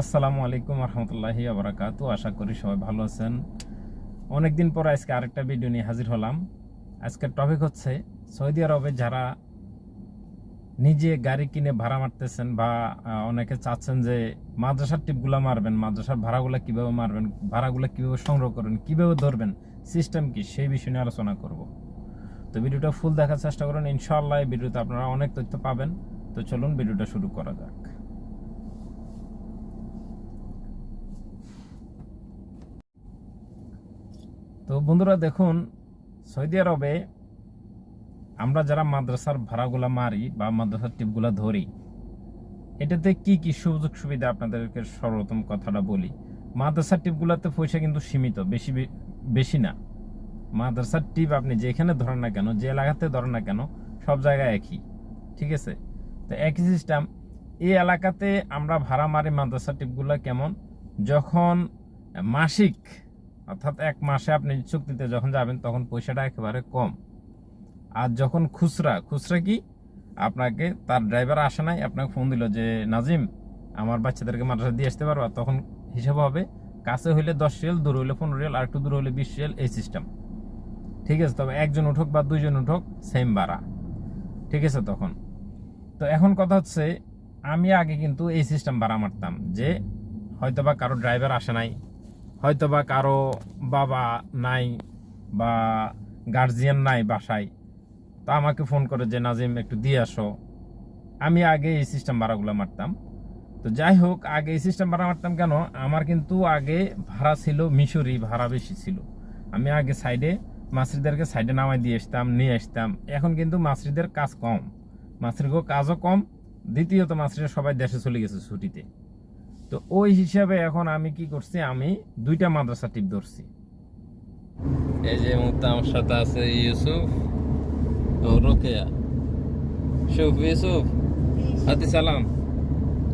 আসসালামু আলাইকুম রহমতুল্লাহি আবরাকাতু আশা করি সবাই ভালো আছেন। অনেকদিন পর আজকে আরেকটা ভিডিও নিয়ে হাজির হলাম। আজকের টপিক হচ্ছে সৌদি আরবে যারা নিজে গাড়ি কিনে ভাড়া মারতেছেন বা অনেকে চাচ্ছেন যে মাদ্রাসার টিপগুলো মারবেন, মাদ্রাসার ভাড়াগুলো কীভাবে মারবেন, ভাড়াগুলো কীভাবে সংগ্রহ করবেন, কীভাবে ধরবেন সিস্টেম কি সেই বিষয় নিয়ে আলোচনা করব। তো ভিডিওটা ফুল দেখার চেষ্টা করুন। ইনশাআল্লাহ এই ভিডিওতে আপনারা অনেক তথ্য পাবেন। তো চলুন ভিডিওটা শুরু করা যাক। তো বন্ধুরা দেখুন, সৌদি আরবে আমরা যারা মাদ্রাসার ভাড়াগুলা মারি বা মাদ্রাসার টিপগুলা ধরি, এটাতে কি কি সুযোগ সুবিধা আপনাদেরকে সর্বপ্রথম কথাটা বলি। মাদ্রাসার টিপগুলোতে পয়সা কিন্তু সীমিত, বেশি বেশি না। মাদ্রাসার টিপ আপনি যেখানে ধরেন না কেন, যে এলাকাতে ধরেন না কেন, সব জায়গায় একই, ঠিক আছে? তো একই সিস্টেম এই এলাকাতে আমরা ভাড়া মারি মাদ্রাসা টিপগুলো কেমন? যখন মাসিক অর্থাৎ এক মাসে আপনি চুক্তিতে যখন যাবেন, তখন পয়সাটা একেবারে কম। আর যখন খুচরা খুচরা কি? আপনাকে তার ড্রাইভার আসে নাই, আপনাকে ফোন দিল যে, নাজিম, আমার বাচ্চাদেরকে মাদ্রাসা দিয়ে আসতে পারব? তখন হিসাব হবে, কাছে হইলে দশ রিয়েল, দূর হইলে পনেরো রিয়েল, আর একটু দূর হইলে বিশ রিয়েল, এই সিস্টেম ঠিক আছে? তবে একজন উঠুক বা দুইজন উঠুক সেম ভাড়া। ঠিক আছে তখন? তো এখন কথা হচ্ছে, আমি আগে কিন্তু এই সিস্টেম ভাড়া মারতাম যে, হয়তোবা কারও ড্রাইভার আসে নাই হয়তোবা কারও বাবা নাই বা গার্জিয়ান নাই বাসায়, তা আমাকে ফোন করে যে, নাজিম, একটু দিয়ে আসো। আমি আগে এই সিস্টেম ভাড়াগুলো মারতাম। তো যাই হোক, আগে এই সিস্টেম ভাড়া মারতাম কেন? আমার কিন্তু আগে ভাড়া ছিল মিশরি, ভাড়া বেশি ছিল। আমি আগে সাইডে মাসরিদেরকে সাইডে নামাই দিয়ে আসতাম, নিয়ে আসতাম। এখন কিন্তু মাসরিদের কাজ কম। মাসরিগো কাজও কম। দ্বিতীয়ত মাসরিরা সবাই দেশে চলে গেছে ছুটিতে। তো ওই হিসাবে এখন আমি কি করছি আমি দুইটা মাদ্রাসা টিপ ধরছি এই যে মুহূর্তে আমার সাথে আছে ইউসুফ ও রোকেয়া শুভ ইউসুফ হাতি সালাম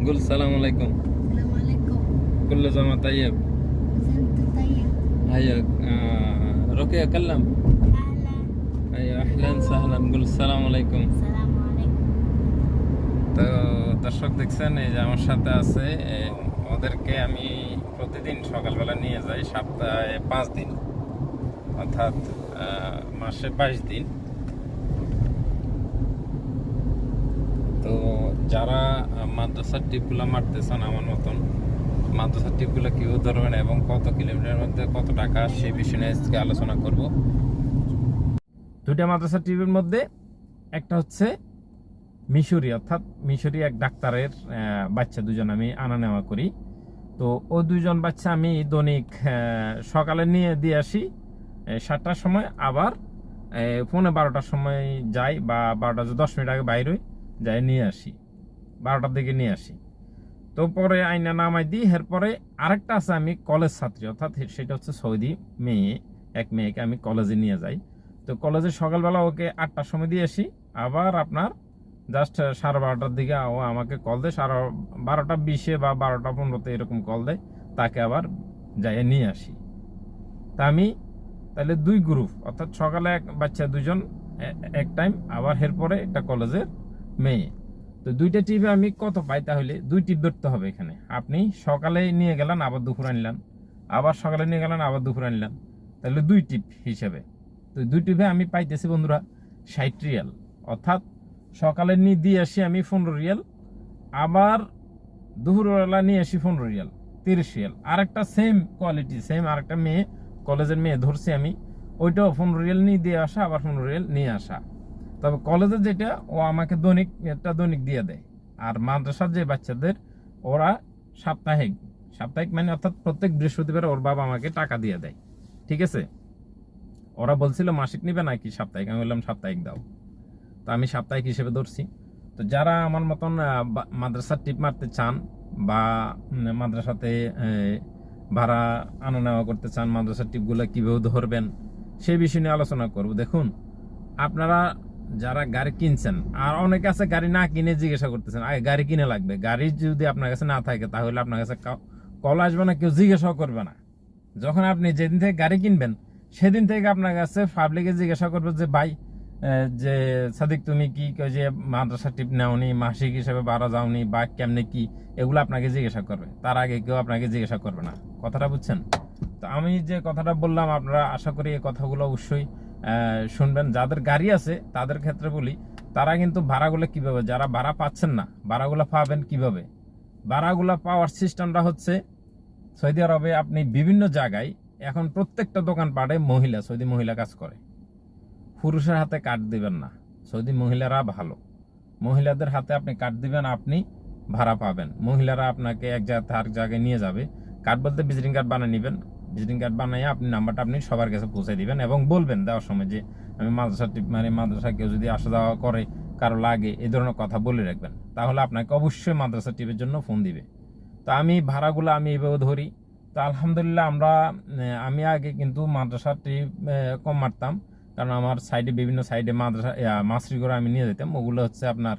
গুল সালাম আলাইকুম السلام عليكم كل زمان طيب انت طيب هيا آه رقية كلم اهلا هيا اهلا وسهلا نقول السلام عليكم السلام عليكم তো দর্শক দেখছেন, এই যে আমার সাথে আছে ওদেরকে আমি প্রতিদিন সকালবেলা নিয়ে যাই, সপ্তাহে পাঁচ দিন। অর্থাৎ মাসে বাইশ দিন। তো যারা মাদ্রাসার টিপগুলো মারতেছেন আমার মতন, মাদ্রাসার টিপগুলো কীভাবে ধরবেন এবং কত কিলোমিটারের মধ্যে কত টাকা, সে বিষয় নিয়ে আজকে আলোচনা করব। দুইটা মাদ্রাসার টিপের মধ্যে, একটা হচ্ছে মিশরি, অর্থাৎ মিশরি এক ডাক্তারের বাচ্চা দুজন আমি আনা নেওয়া করি। তো ও দুজন বাচ্চা আমি দৈনিক সকালে নিয়ে দিয়ে আসি সাতটার সময় আবার পৌনে বারোটার সময় যাই বা বারোটা দশ মিনিট আগে বাইরে যাই নিয়ে আসি, বারোটার দিকে নিয়ে আসি। তো পরে আইনা নামাই দিই, এরপরে আরেকটা আছে আমি কলেজ ছাত্রী, অর্থাৎ সেটা হচ্ছে সৌদি মেয়ে, এক মেয়েকে আমি কলেজে নিয়ে যাই। তো কলেজে সকালবেলা ওকে আটটার সময় দিয়ে আসি, আবার আপনার জাস্ট সাড়ে বারোটার দিকে ও আমাকে কল দেয়। সাড়ে বারোটা বিশে বা বারোটা পনেরোতে এরকম কল দেয়। তাকে আবার যাই নিয়ে আসি। তা আমি তাহলে দুই গ্রুপ অর্থাৎ সকালে এক বাচ্চা দুজন এক টাইম আবার এরপরে একটা কলেজের মেয়ে। তো দুইটা টিপে আমি কত পাই তাহলে? দুই টিপ ধরতে হবে এখানে। আপনি সকালে নিয়ে গেলেন, আবার দুপুর আনলেন। আবার সকালে নিয়ে গেলেন, আবার দুপুর আনলেন। তাহলে দুই টিপ হিসেবে। তো দুই টিপে আমি পাইতেছি বন্ধুরা, ষাট রিয়াল। অর্থাৎ সকালে নিয়ে দিয়ে আসি আমি পনেরো রিয়াল, আবার দুপুরবেলা নিয়ে আসি পনেরো রিয়াল, তিরিশ রিয়াল। আর একটা সেম কোয়ালিটি সেম আর একটা মেয়ে, কলেজের মেয়ে ধরছি আমি, ওইটাও পনেরো রিয়াল নিয়ে দিয়ে আসা, আবার পনেরো রিয়াল নিয়ে আসা। তবে কলেজের যেটা, ও আমাকে দৈনিক, একটা দৈনিক দিয়ে দেয়। আর মাদ্রাসার যে বাচ্চাদের, ওরা সাপ্তাহিক সাপ্তাহিক মানে অর্থাৎ প্রত্যেক বৃহস্পতিবার ওর বাবা আমাকে টাকা দিয়ে দেয়। ঠিক আছে? ওরা বলছিল, মাসিক নিবে নাকি সাপ্তাহিক? আমি বললাম, সাপ্তাহিক দাও। তো আমি সাপ্তাহিক হিসেবে ধরছি। তো যারা আমার মতন মাদ্রাসার টিপ মারতে চান বা মাদ্রাসাতে ভাড়া আনা নেওয়া করতে চান, মাদ্রাসার টিপগুলো কীভাবে ধরবেন সেই বিষয় নিয়ে আলোচনা করব। দেখুন, আপনারা যারা গাড়ি কিনছেন, আর অনেকে আছে গাড়ি না কিনে জিজ্ঞাসা করতেছেন আগে গাড়ি কিনে লাগবে? গাড়ি যদি আপনার কাছে না থাকে, তাহলে আপনার কাছে কল আসবে না, কেউ জিজ্ঞাসাও করবে না। যখন আপনি যেদিন থেকে গাড়ি কিনবেন, সেদিন থেকে আপনার কাছে পাবলিকে জিজ্ঞাসা করবে যে, ভাই যে সাদিক, তুমি কি যে মাদ্রাসা টিপ নাওনি, মাসিক হিসেবে বাড়া যাওনি বা কেমনে কি, এগুলো আপনাকে জিজ্ঞাসা করবে। তার আগে কেউ আপনাকে জিজ্ঞাসা করবে না। কথাটা বুঝছেন? তো আমি যে কথাটা বললাম, আপনারা আশা করি এই কথাগুলো অবশ্যই শুনবেন। যাদের গাড়ি আছে, তাদের ক্ষেত্রে বলি, তারা কিন্তু ভাড়াগুলো কীভাবে, যারা ভাড়া পাচ্ছেন না, ভাড়াগুলো পাবেন কীভাবে? ভাড়াগুলো পাওয়ার সিস্টেমটা হচ্ছে, সৌদি আরবে আপনি বিভিন্ন জায়গায়, এখন প্রত্যেকটা দোকান পাড়ে মহিলা, সৌদি মহিলা কাজ করে। পুরুষের হাতে কার্ড দিবেন না। সৌদি মহিলারা ভালো। মহিলাদের হাতে আপনি কার্ড দিবেন, আপনি ভাড়া পাবেন। মহিলারা আপনাকে এক জায়গা থেকে আরেক জায়গায় নিয়ে যাবে। কার্ড বলতে ভিজিটিং কার্ড বানিয়ে নেবেন। ভিজিটিং কার্ড বানিয়ে আপনি নাম্বারটা আপনি সবার কাছে পৌঁছে দিবেন এবং বলবেন দেওয়ার সময় যে, আমি মাদ্রাসা টিপ মানে মাদ্রাসা কেউ যদি আসা যাওয়া করে, কারও লাগে, এই ধরনের কথা বলে রাখবেন। তাহলে আপনাকে অবশ্যই মাদ্রাসা টিপের জন্য ফোন দিবে। তো আমি ভাড়াগুলো আমি এইভাবে ধরি। তো আলহামদুলিল্লাহ আমরা আমি আগে কিন্তু মাদ্রাসা ট্রিপ কম মারতাম। কারণ আমার সাইডে বিভিন্ন সাইডে মাদ্রাসা মাছরি করে আমি নিয়ে যেতাম। ওগুলো হচ্ছে আপনার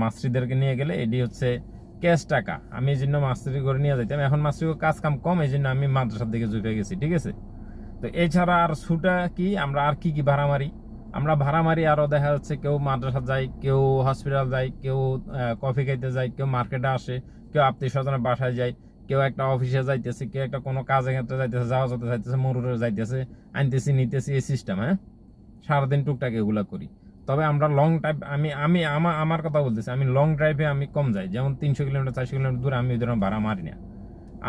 মাছরিদেরকে নিয়ে গেলে এটি হচ্ছে ক্যাশ টাকা। আমি এই জন্য মাছরি করে নিয়ে যেতাম। এখন করে কাজ কাম কম, এই জন্য আমি মাদ্রাসার দিকে ঝুঁকে গেছি, ঠিক আছে? তো এছাড়া আর ছুটা কি? আমরা আর কি কি ভাড়া মারি? আমরা ভাড়া মারি আরও দেখা যাচ্ছে কেউ মাদ্রাসা যায়, কেউ হসপিটাল যায়, কেউ কফি খাইতে যায়, কেউ মার্কেটে আসে, কেউ আত্মীয় স্বজনের বাসায় যায়, কেউ একটা অফিসে যাইতেছে, কেউ একটা কোনো কাজে ক্ষেত্রে যাইতেছে যাওয়া যেতে যাইতেছে মরুরে যাইতেছে, আনতেছি, নিতেছি এই সিস্টেম হ্যাঁ? সারাদিন টুকটাক এগুলো করি। তবে আমরা লং ড্রাইভ আমি আমি আমার আমার কথা বলতেছি, আমি লং ড্রাইভে আমি কম যাই। যেমন তিনশো কিলোমিটার, চারশো কিলোমিটার দূরে আমি ওই ধরনের ভাড়া মারি না।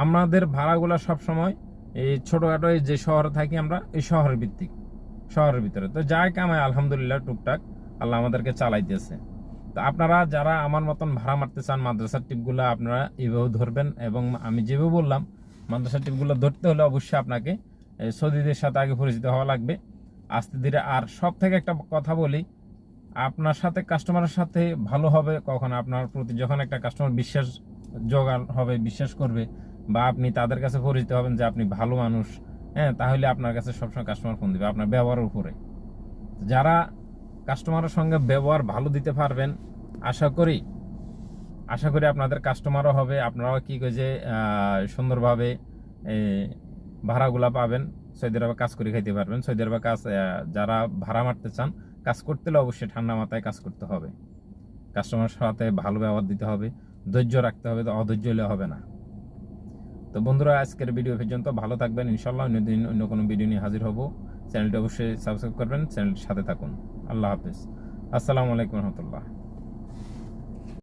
আমাদের ভাড়াগুলো সবসময় এই ছোটোখাটো যে শহরে থাকি আমরা, এই শহরের ভিত্তিক, শহরের ভিতরে। তো যাই কামায় আলহামদুলিল্লাহ টুকটাক আল্লাহ আমাদেরকে চালাইতেছে। তো আপনারা যারা আমার মতন ভাড়া মারতে চান, মাদ্রাসার টিপগুলো আপনারা এইভাবে ধরবেন এবং আমি যেভাবে বললাম, মাদ্রাসার টিপগুলো ধরতে হলে অবশ্যই আপনাকে সৌদিদের সাথে আগে পরিচিত হওয়া লাগবে। আস্তে ধীরে। আর সব থেকে একটা কথা বলি, আপনার সাথে কাস্টমারের সাথে ভালো হবে কখন? আপনার প্রতি যখন একটা কাস্টমার বিশ্বাস জোগাড় হবে, বিশ্বাস করবে, বা আপনি তাদের কাছে পরিচিত হবেন যে আপনি ভালো মানুষ হ্যাঁ তাহলে আপনার কাছে সবসময় কাস্টমার ফোন দেবে, আপনার ব্যবহারের উপরে। যারা কাস্টমারের সঙ্গে ব্যবহার ভালো দিতে পারবেন, আশা করি আশা করি আপনাদের কাস্টমারও হবে। আপনারাও কী যে সুন্দরভাবে ভাড়াগুলা পাবেন। সৌদি আরবে কাজ করে খাইতে পারবেন। সৌদি আরবে কাজ যারা ভাড়া মারতে চান, কাজ করতে হলে অবশ্যই ঠান্ডা মাথায় কাজ করতে হবে। কাস্টমার সাথে ভালো ব্যবহার দিতে হবে, ধৈর্য রাখতে হবে, তো অধৈর্য হলে হবে না। তো বন্ধুরা, আজকের ভিডিও পর্যন্ত। ভালো থাকবেন ইনশাল্লাহ অন্য দিন অন্য কোনো ভিডিও নিয়ে হাজির হব। চ্যানেলটি অবশ্যই সাবস্ক্রাইব করবেন, চ্যানেলটির সাথে থাকুন। আল্লাহ হাফিজ। আসসালামু আলাইকুম রহমতুল্লাহ।